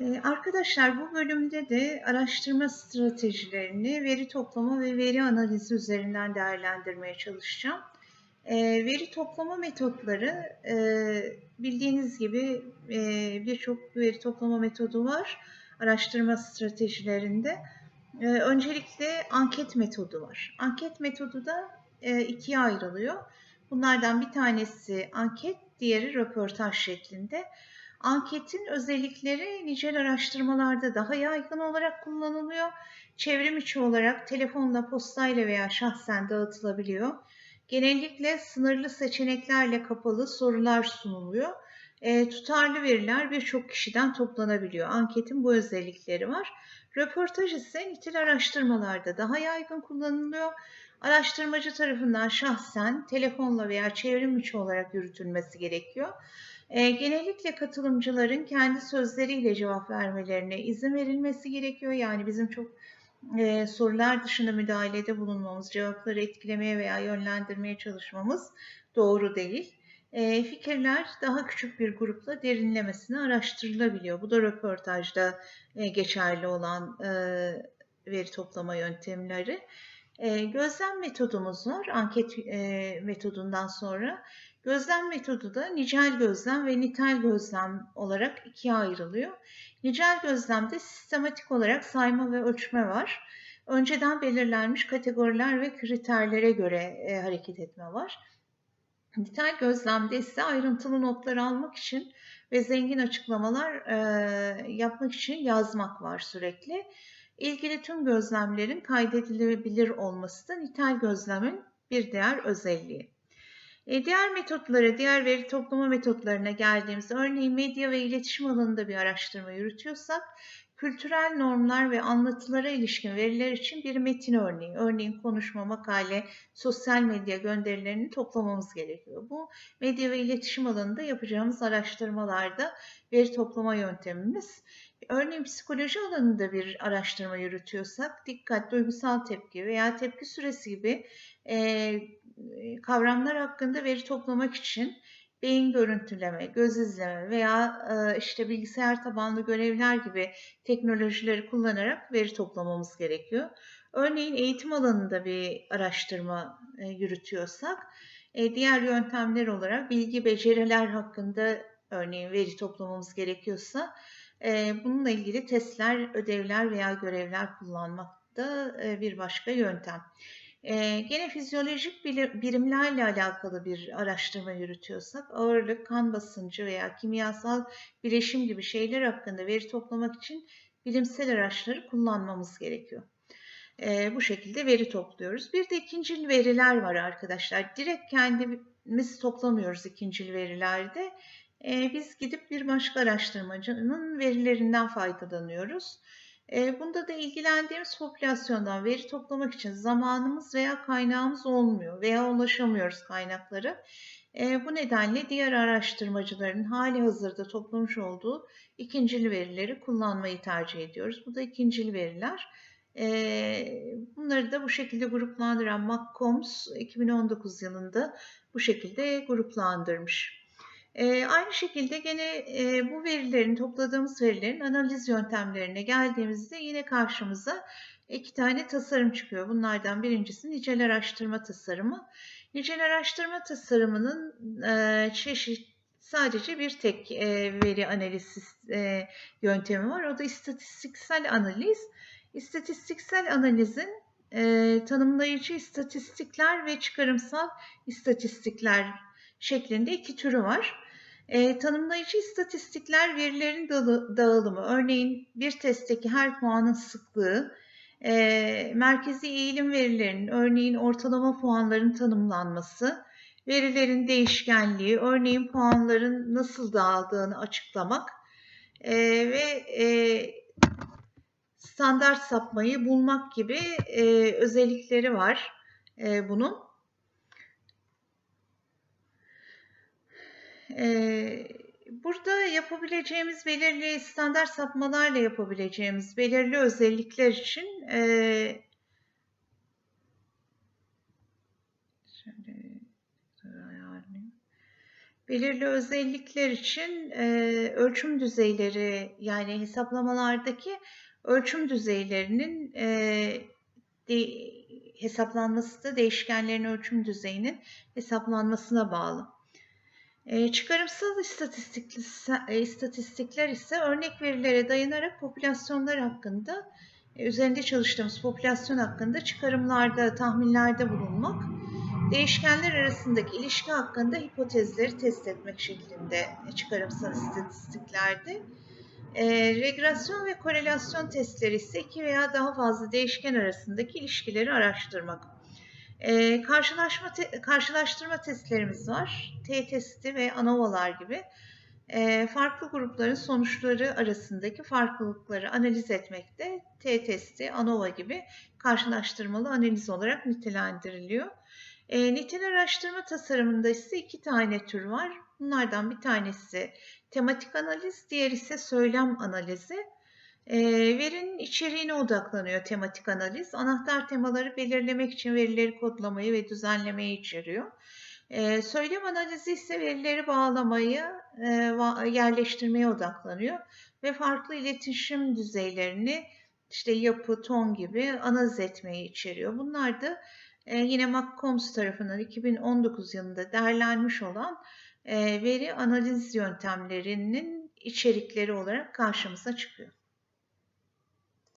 Ee, Arkadaşlar bu bölümde de araştırma stratejilerini veri toplama ve veri analizi üzerinden değerlendirmeye çalışacağım. Ee, Veri toplama metotları e, bildiğiniz gibi e, birçok veri toplama metodu var araştırma stratejilerinde. Ee, Öncelikle anket metodu var. Anket metodu da e, ikiye ayrılıyor. Bunlardan bir tanesi anket, diğeri röportaj şeklinde. Anketin özellikleri nicel araştırmalarda daha yaygın olarak kullanılıyor. Çevrim içi olarak telefonla, postayla veya şahsen dağıtılabiliyor. Genellikle sınırlı seçeneklerle kapalı sorular sunuluyor. E, tutarlı veriler birçok kişiden toplanabiliyor. Anketin bu özellikleri var. Röportaj ise nitel araştırmalarda daha yaygın kullanılıyor. Araştırmacı tarafından şahsen, telefonla veya çevrim içi olarak yürütülmesi gerekiyor. E, genellikle katılımcıların kendi sözleriyle cevap vermelerine izin verilmesi gerekiyor. Yani bizim çok e, sorular dışında müdahalede bulunmamız, cevapları etkilemeye veya yönlendirmeye çalışmamız doğru değil. E, fikirler daha küçük bir grupla derinlemesine araştırılabiliyor. Bu da röportajda e, geçerli olan e, veri toplama yöntemleri. E, gözlem metodumuz var anket e, metodundan sonra. Gözlem metodu da nicel gözlem ve nitel gözlem olarak ikiye ayrılıyor. Nicel gözlemde sistematik olarak sayma ve ölçme var. Önceden belirlenmiş kategoriler ve kriterlere göre e, hareket etme var. Nitel gözlemde ise ayrıntılı notlar almak için ve zengin açıklamalar e, yapmak için yazmak var sürekli. İlgili tüm gözlemlerin kaydedilebilir olması da nitel gözlemin bir diğer özelliği. E, diğer metotlara, diğer veri toplama metotlarına geldiğimizde örneğin medya ve iletişim alanında bir araştırma yürütüyorsak kültürel normlar ve anlatılara ilişkin veriler için bir metin örneği, örneğin konuşma, makale, sosyal medya gönderilerini toplamamız gerekiyor. Bu medya ve iletişim alanında yapacağımız araştırmalarda veri toplama yöntemimiz. Örneğin psikoloji alanında bir araştırma yürütüyorsak dikkat, duygusal tepki veya tepki süresi gibi e, kavramlar hakkında veri toplamak için beyin görüntüleme, göz izleme veya işte bilgisayar tabanlı görevler gibi teknolojileri kullanarak veri toplamamız gerekiyor. Örneğin eğitim alanında bir araştırma yürütüyorsak diğer yöntemler olarak bilgi beceriler hakkında örneğin veri toplamamız gerekiyorsa bununla ilgili testler, ödevler veya görevler kullanmak da bir başka yöntem. Ee, gene fizyolojik birimlerle alakalı bir araştırma yürütüyorsak ağırlık, kan basıncı veya kimyasal bileşim gibi şeyler hakkında veri toplamak için bilimsel araçları kullanmamız gerekiyor. Ee, bu şekilde veri topluyoruz. Bir de ikincil veriler var arkadaşlar. Direkt kendimiz toplamıyoruz ikincil verilerde. Ee, biz gidip bir başka araştırmacının verilerinden faydalanıyoruz. Bunda da ilgilendiğimiz popülasyondan veri toplamak için zamanımız veya kaynağımız olmuyor veya ulaşamıyoruz kaynaklara. E, bu nedenle diğer araştırmacıların hali hazırda toplamış olduğu ikincil verileri kullanmayı tercih ediyoruz. Bu da ikincil veriler. Bunları da bu şekilde gruplandıran McCombs 2019 yılında bu şekilde gruplandırmış. E, aynı şekilde gene e, bu verilerin, topladığımız verilerin analiz yöntemlerine geldiğimizde yine karşımıza iki tane tasarım çıkıyor. Bunlardan birincisi nicel araştırma tasarımı. Nicel araştırma tasarımının e, çeşit sadece bir tek e, veri analiz e, yöntemi var. O da istatistiksel analiz. İstatistiksel analizin e, tanımlayıcı istatistikler ve çıkarımsal istatistikler şeklinde iki türü var. E, tanımlayıcı istatistikler verilerin dağılımı, örneğin bir testteki her puanın sıklığı, e, merkezi eğilim verilerinin, örneğin ortalama puanların tanımlanması, verilerin değişkenliği, örneğin puanların nasıl dağıldığını açıklamak e, ve e, standart sapmayı bulmak gibi e, özellikleri var e, bunun. Burada yapabileceğimiz belirli standart sapmalarla yapabileceğimiz belirli özellikler için Belirli özellikler için ölçüm düzeyleri yani hesaplamalardaki ölçüm düzeylerinin hesaplanması da değişkenlerin ölçüm düzeyinin hesaplanmasına bağlı. E, çıkarımsal istatistik, e, istatistikler ise örnek verilere dayanarak popülasyonlar hakkında e, üzerinde çalıştığımız popülasyon hakkında çıkarımlarda, tahminlerde bulunmak, değişkenler arasındaki ilişki hakkında hipotezleri test etmek şeklinde çıkarımsal istatistiklerdi. E, regresyon ve korelasyon testleri ise iki veya daha fazla değişken arasındaki ilişkileri araştırmak. E, karşılaşma te, karşılaştırma testlerimiz var. T testi ve ANOVA'lar gibi. E, farklı grupların sonuçları arasındaki farklılıkları analiz etmekte T testi, ANOVA gibi karşılaştırmalı analiz olarak nitelendiriliyor. E, nitel araştırma tasarımında ise iki tane tür var. Bunlardan bir tanesi tematik analiz, diğer ise söylem analizi. E, verinin içeriğine odaklanıyor tematik analiz. Anahtar temaları belirlemek için verileri kodlamayı ve düzenlemeyi içeriyor. E, söylem analizi ise verileri bağlamayı, e, yerleştirmeye odaklanıyor ve farklı iletişim düzeylerini işte yapı, ton gibi analiz etmeyi içeriyor. Bunlar da e, yine McCombs tarafından 2019 yılında değerlenmiş olan e, veri analiz yöntemlerinin içerikleri olarak karşımıza çıkıyor.